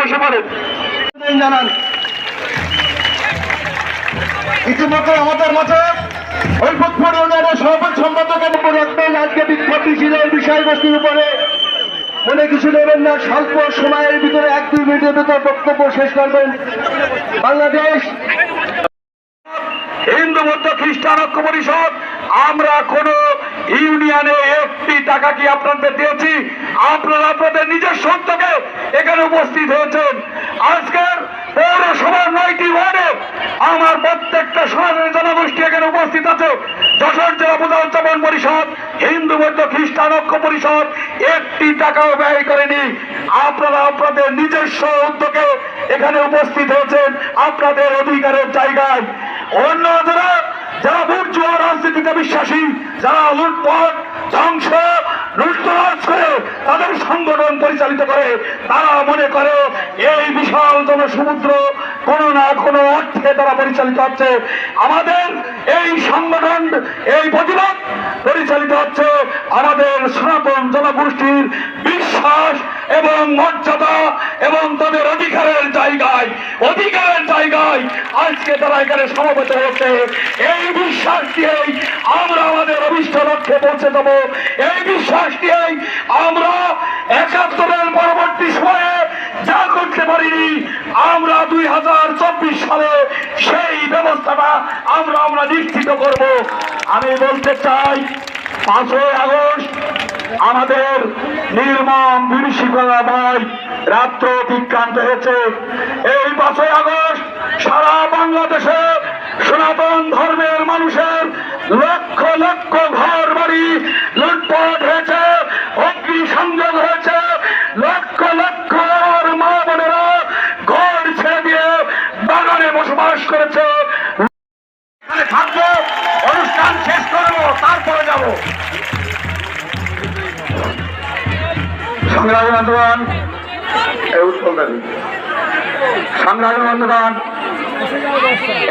বসে পড়েন জানান। ইতিমধ্যে আমাদের মাঝে ঐক্যপুর ইউনিয়নের সভাপতি সম্পাদকের উপর রাখবেন আজকে বিক্ষোভটি ছিল বিষয়বস্তুর উপরে। মনে কিছু নেবেন না, স্বল্প সময়ের ভিতরে এক দুই মিনিটের ভিতরে বক্তব্য শেষ করবেন। বাংলাদেশ। হিন্দু বৌদ্ধ খ্রিস্টান ঐক্য পরিষদ, আমরা কোন ইউনিয়নে একটি টাকা কি আপনাদের দিয়েছি? আপনারা আপনাদের নিজের সত্যকে এখানে উপস্থিত হয়েছেন। আজকের পৌরসভার নয়টি ওয়ার্ডে আমার প্রত্যেকটা সমাজের জনগোষ্ঠী এখানে উপস্থিত আছে। যশোর জেলা উদযাপন পরিষদ, হিন্দু বৌদ্ধ খ্রিস্টান ঐক্য পরিষদ, একটি টাকাও ব্যয় করেনি। আপনারা আপনাদের নিজস্ব উদ্যোগে এখানে উপস্থিত হয়েছেন। আপনাদের অধিকারের জায়গায়। অন্য যারা যারা বুর্জুয়া রাজনীতিতে বিশ্বাসী, যারা লুটপাট, ধ্বংস করে তাদের সংগঠন পরিচালিত করে। তারা মনে করে এই বিশাল জনসমুদ্র কোনো না কোনো অর্থে তারা পরিচালিত হচ্ছে। আমাদের এই সংগঠন, এই প্রতিবাদ পরিচালিত হচ্ছে। আমাদের সনাতন জনগোষ্ঠীর বিশ্বাস এবং মর্যাদা এবং তাদের অধিকারের জায়গায় অধিকারের জায়গায় আজকে তারা এখানে সমবেত হয়েছে, এই বিশ্বাস দিয়েই আমরা আমাদের অভিষ্ট লক্ষ্যে পৌঁছে দেব এই বিশ্বাস দিয়েই আমরা একাত্তরের পরবর্তী সময়ে যা করতে পারিনি, আমরা দুই হাজার চব্বিশ সালে সেই ব্যবস্থাটা আমরা আমরা নিশ্চিত করব। আমি বলতে চাই, পাঁচই আগস্ট আমাদের নির্মম বিভীষিকাময় রাত্র অতিক্রান্ত হয়েছে। এই পাঁচই আগস্ট সনাতন ধর্মের মানুষের লক্ষ লক্ষ ঘর বাড়ি লুটপাট হয়েছে, অগ্নি সংযোগ হয়েছে, লক্ষ লক্ষ মা বোনেরা ঘর ছেড়ে দিয়ে বাগানে বসবাস করেছে। থাকব, অনুষ্ঠান শেষ করব, তারপরে যাব। সংগ্রামী উৎপলদারি সংগ্রামী বন্ধুগণ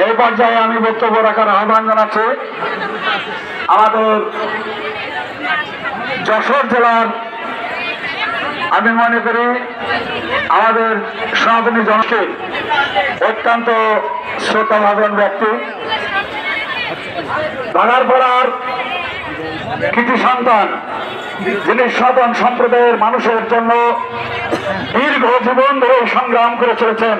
এই পর্যায়ে আমি বক্তব্য রাখার আহ্বান জানাচ্ছি। আমাদের যশোর জেলার, আমি মনে করি আমাদের সনাতনী জনকে অত্যন্ত শ্রোতা ভাবন ব্যক্তি। ভাগার পড়ার কৃতি সন্তান, যিনি সনাতন সম্প্রদায়ের মানুষের জন্য দীর্ঘ জীবন ধরে সংগ্রাম করে চলেছেন।